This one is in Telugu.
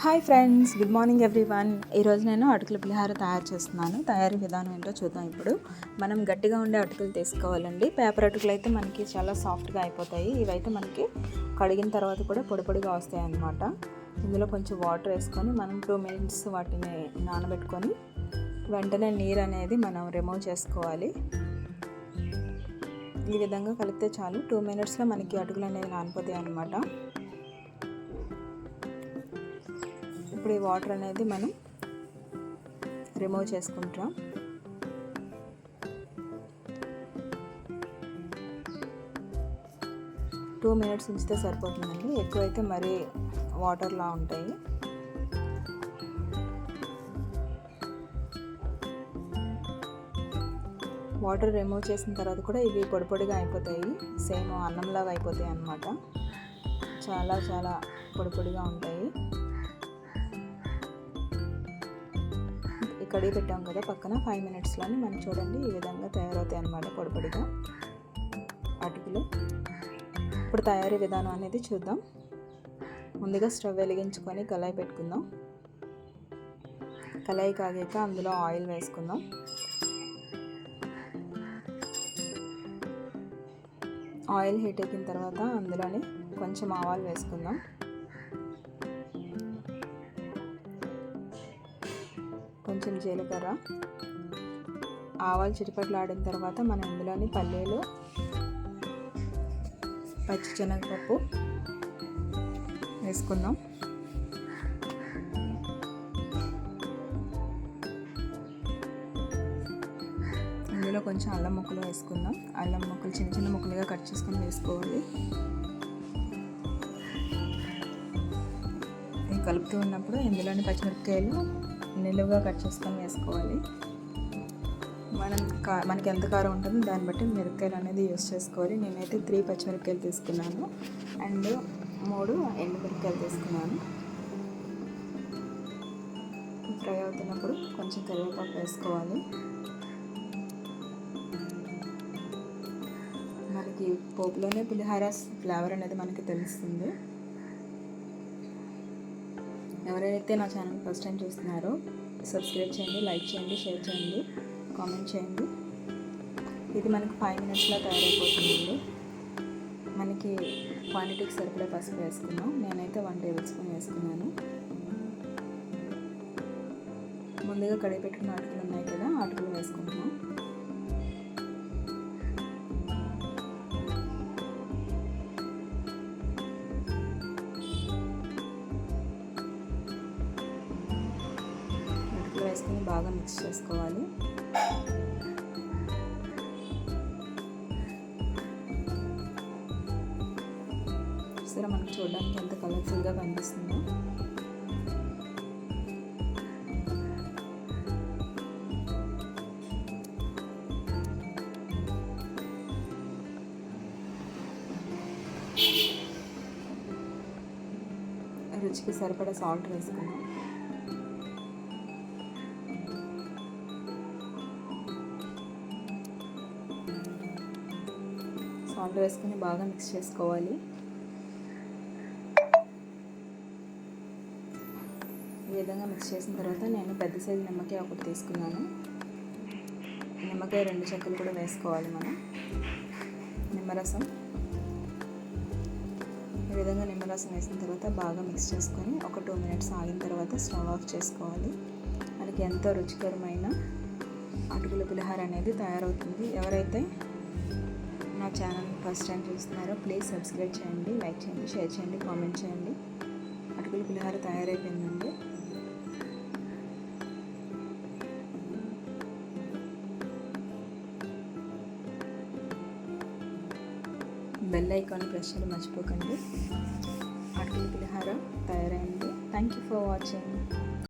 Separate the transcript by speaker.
Speaker 1: Hi friends good morning everyone. ఈరోజు నేను అటుకుల పులిహార తయారు చేస్తున్నాను. తయారీ విధానం ఏంటో చూద్దాం ఇప్పుడు. మనం గట్టిగా ఉండే అటుకులు తీసుకోవాలండి. పేపర్ అటుకులు అయితే మనకి చాలా సాఫ్ట్గా అయిపోతాయి. ఇవైతే మనకి కడిగిన తర్వాత కూడా పొడి పొడిగా వస్తాయి అన్నమాట. ఇందులో కొంచెం వాటర్ వేసుకొని మనం టూ మినిట్స్ వాటిని నానబెట్టుకొని వెంటనే నీరు అనేది మనం రిమూవ్ చేసుకోవాలి. ఈ విధంగా కలిపితే చాలు. టూ మినిట్స్లో మనకి అటుకులు అనేది నానిపోతాయి అన్నమాట. ఇప్పుడు ఈ వాటర్ అనేది మనం రిమూవ్ చేసుకుంటాం టూ మినిట్స్ ఉంచితే సరిపోతుందండి. ఎక్కువైతే మరీ వాటర్లా ఉంటాయి. వాటర్ రిమూవ్ చేసిన తర్వాత కూడా ఇవి పొడి పొడిగా అయిపోతాయి. సేమ్ అన్నంలాగా అయిపోతాయి అన్నమాట. చాలా చాలా పొడి పొడిగా ఉంటాయి. కడిగి పెట్టాం కదా పక్కన ఫైవ్ మినిట్స్లోని మనం చూడండి ఈ విధంగా తయారవుతాయి అన్నమాట పొడిపొడిగా. అటుకులు ఇప్పుడు తయారీ విధానం అనేది చూద్దాం. ముందుగా స్టవ్ వెలిగించుకొని కళాయి పెట్టుకుందాం. కళాయి కాగాక అందులో ఆయిల్ వేసుకుందాం. ఆయిల్ హీట్ ఎక్కిన తర్వాత అందులోనే కొంచెం ఆవాలు వేసుకుందాం. కొంచెం జీలకర్ర ఆవాలు చిటిపట్లు ఆడిన తర్వాత మనం ఇందులోని పల్లీలు పచ్చిశనగపప్పు వేసుకుందాం. ఇందులో కొంచెం అల్లం ముక్కలు వేసుకుందాం. అల్లం ముక్కలు చిన్న చిన్న ముక్కలుగా కట్ చేసుకొని వేసుకోవాలి. కలుపుతూ ఉన్నప్పుడు ఇందులోని పచ్చిమిరపకాయలు నిలువుగా కట్ చేసుకొని వేసుకోవాలి. మనం కా మనకి ఎంత కారం ఉంటుందో దాన్ని బట్టి మిరపకాయలు అనేది యూస్ చేసుకోవాలి. నేనైతే త్రీ పచ్చిమిరపకాయలు తీసుకున్నాను. అండ్ మూడు ఎండుమిరపకాయలు తీసుకున్నాను. ఫ్రై అవుతున్నప్పుడు కొంచెం కరివేపాకు వేసుకోవాలి. మనకి పోపులోనే పులిహార ఫ్లేవర్ అనేది మనకి తెలుస్తుంది. ఎవరైతే నా ఛానల్ ఫస్ట్ టైం చూస్తున్నారో సబ్స్క్రైబ్ చేయండి లైక్ చేయండి షేర్ చేయండి కామెంట్ చేయండి. ఇది మనకు ఫైవ్ మినిట్స్లో తయారైపోతుందండి. మనకి క్వాంటిటీకి సరిపడే పసుపు వేసుకున్నాం నేనైతే వన్ టేబుల్ స్పూన్ వేసుకున్నాను. ముందుగా కడిగి పెట్టుకున్న అటుకులు ఉన్నాయి కదా అటుకులు వేసుకుంటున్నాం వేసుకొని బాగా మిక్స్ చేసుకోవాలి. సరే మనకు చూడడానికి ఎంత కలర్ఫుల్గా కనిపిస్తుందో. రుచికి సరిపడా సాల్ట్ వేసుకుందాం. సాల్ట్ వేసుకొని బాగా మిక్స్ చేసుకోవాలి. ఈ విధంగా మిక్స్ చేసిన తర్వాత నేను పెద్ద సైజు నిమ్మకాయ ఒకటి తీసుకున్నాను. నిమ్మకాయ రెండు చెక్కలు కూడా వేసుకోవాలి మనం. నిమ్మరసం. ఈ విధంగా నిమ్మరసం వేసిన తర్వాత బాగా మిక్స్ చేసుకొని ఒక టూ మినిట్స్ ఆగిన తర్వాత స్టవ్ ఆఫ్ చేసుకోవాలి. మనకి ఎంతో రుచికరమైన అటుకుల పులిహార అనేది తయారవుతుంది. ఎవరైతే నా ఛానల్ ఫస్ట్ టైం చూస్తున్నారో ప్లీజ్ సబ్స్క్రైబ్ చేయండి లైక్ చేయండి షేర్ చేయండి కామెంట్ చేయండి. అటుకుల పులిహార తయారైపోయిందండి. బెల్ ఐకాన్ ప్రెస్ చేయడం మర్చిపోకండి. అటుకుల పులిహార తయారైంది. Thank you for watching